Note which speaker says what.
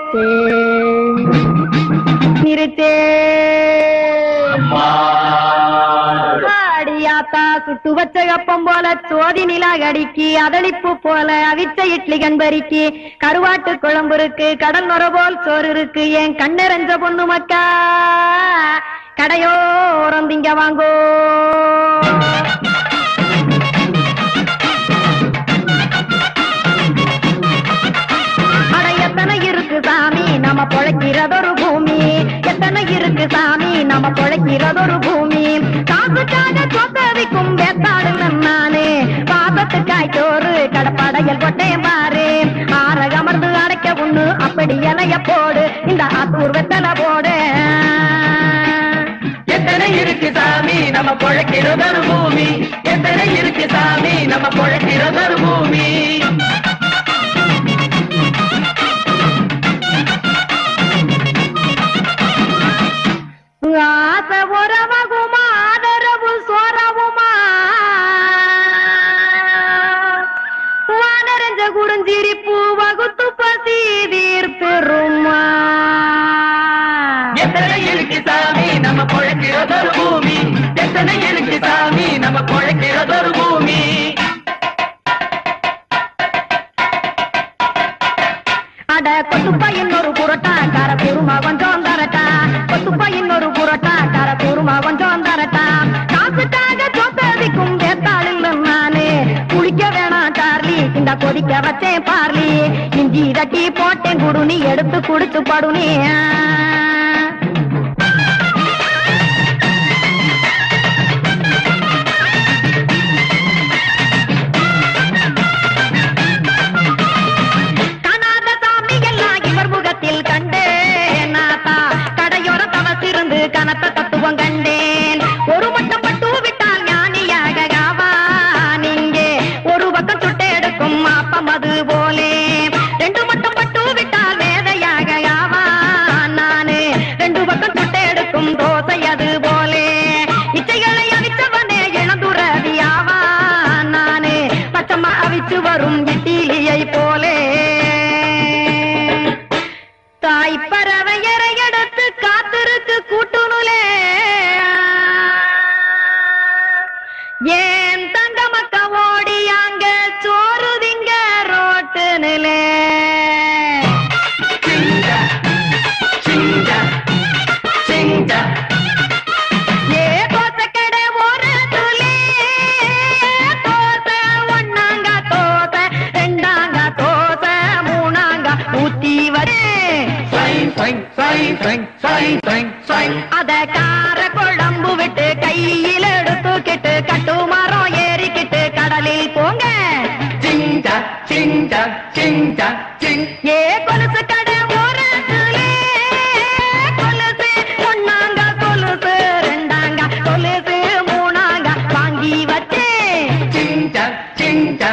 Speaker 1: நிறுத்து நிறுத்து அடியாத்தா சுட்டு வச்ச கப்பம் போல சோதி நிலா கடிக்கு அதளிப்பு போல அவிச்ச இட்லி கண்பரிக்கு கருவாட்டு குழம்பு இருக்கு கடல் நுர போல் சோறு இருக்கு என் கண்ணெறஞ்ச பொண்ணு மக்கா. கடையோரம் திங்க வாங்கோ. இருக்கு சாமி நம்ம பொழைக்கிறதொரு பூமி. எத்தனை இருக்கு சாமி நம்ம பொழைக்கிறதொரு பூமி. காசுக்காக சொத்தவிக்கும் வேத்தாடு நானு பாசத்துக்காய் சோறு கடப்படையல் கொட்டேன் பாரு. ஆற அமர்ந்து அடைக்க ஒண்ணு அப்படி இலைய போடு. இந்த ஆத்தூர் வெத்தலை போடு.
Speaker 2: எத்தனை இருக்கு சாமி நம்ம பொழைக்கிறதொரு பூமி. எத்தனை
Speaker 1: வானரஞ்ச குறுஞ்சிரிப்பு வகுத்து பசி தீர்த்தருமா?
Speaker 2: எத்தனை இருக்கு சாமி? நம்ம பொழைக்கிறதொரு பூமி. எத்தனை இருக்கு சாமி? நம்ம பொழைக்கிறதொரு பூமி.
Speaker 1: அட கொத்துப்பா இன்னொரு புரோட்டா கார குருமா கொஞ்சம் பார்லி இந்த கொதிக்க வச்சேன் பார்லி. இஞ்சி தட்டி போட்டேன் குடுனி எடுத்து குடிச்சு படுனி. கனத்த தத்துவம் கண்டே ஏன் தங்க மக்க ஓடி அங்க சோறுதிங்க ரோட்டு நிலே அத கார கொள் சிங்கா சிங்கா சிங் ஏ கொலுசு கடை ஓரத்திலே கொலுசு ஒன்னாங்க கொலுசு ரெண்டாங்க கொலுசு மூணாங்க வாங்கி வச்சேன். சிங்கா சிங்கா